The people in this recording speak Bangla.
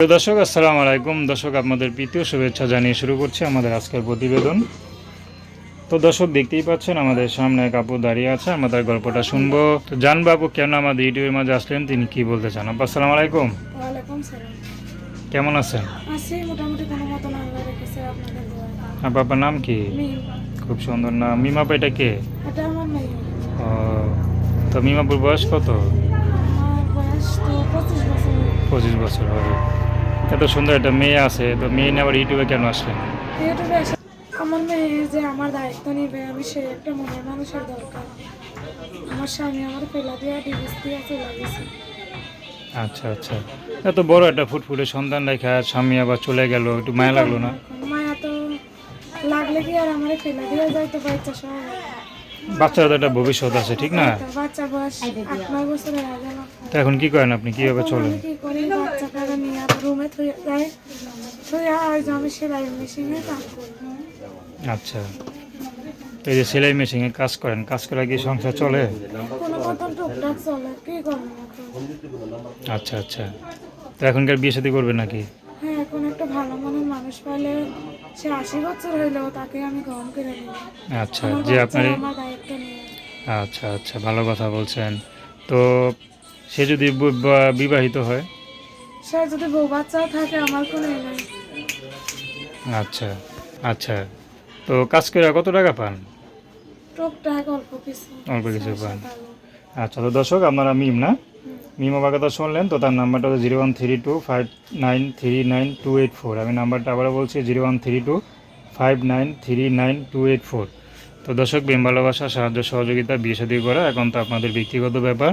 দর্শক আসসালামু আলাইকুম। দর্শক আপনাদের প্রীতীয় শুভেচ্ছা জানিয়ে শুরু করছি আমাদের আজকের প্রতিবেদন। তো দর্শক দেখতেই পাচ্ছেন আমাদের সামনে এক আপু দাঁড়িয়ে আছে আমরা তার গল্পটা শুনব। তো জানব আপু কেন আমাদের ইউটিউবের মাঝে আসলেন তিনি কি বলতে চান? আপু আসসালামু আলাইকুম। কেমন আছেন? আপু আপনার নাম কি? খুব সুন্দর নাম। মিমাপা এটা কে? ও তো মিমাপুর বয়স কত? পঁচিশ বছর হবে। এত সুন্দর একটা মেয়ে আছে তো মেয়ে নিয়ে আবার ইউটিউবে কেন আসলেন ইউটিউবে আমার মেয়ে যে আমার দায়িত্ব নিবে আমি সেই একটা মনের মানুষের দরকার। আমার স্বামী আমার ফেলা দিয়া ডিভিস দিয়া চলে গেছে। আচ্ছা আচ্ছা। এত বড় একটা ফুটফুটে সন্তান রেখা স্বামী আবার চলে গেল একটু মায়া লাগল না? মায়া তো লাগলে কি আর আমার ফেলা দিয়ে যাইতে বাচ্চা সব বাচ্চারা তো একটা ভবিষ্যৎ আছে ঠিক না? বাচ্চা বয়স আট নয় বছরের তো এখন কি করেন আপনি? কীভাবে চলেন? কি কারা? আচ্ছা। এই যে সেলাই মেশিনে কাজ করেন, কাজ করে কি সংসার চলে? করব আচ্ছা আচ্ছা। তো এখনকার বিয়ে শাদী করবেন নাকি? হ্যাঁ এখন একটা ভালো মনের মানুষ পাইলে সে আশি বছর তাকে আমি গ্রহণ করে আচ্ছা যে আপনার আচ্ছা আচ্ছা ভালো কথা বলছেন। তো সে যদি বিবাহিত হয় সে যদি বউ বাচ্চাও থাকে আমার কোনো এ নাই। আচ্ছা আচ্ছা। তো কাজ করে কত টাকা পান? টুকটাক অল্প কিছু। অল্প কিছু পান। আচ্ছা তো দর্শক আপনারা মিম না? মিম আমার কথা শুনলেন তো তার নাম্বারটা হচ্ছে zero one three two five nine three nine two eight four. আমি নাম্বারটা আবারও বলছি zero one three two five nine three nine two eight four. তো দর্শক প্রেম ভালোবাসা সাহায্য সহযোগিতা বিয়ে শাদী করা এখন তো আপনাদের ব্যক্তিগত ব্যাপার।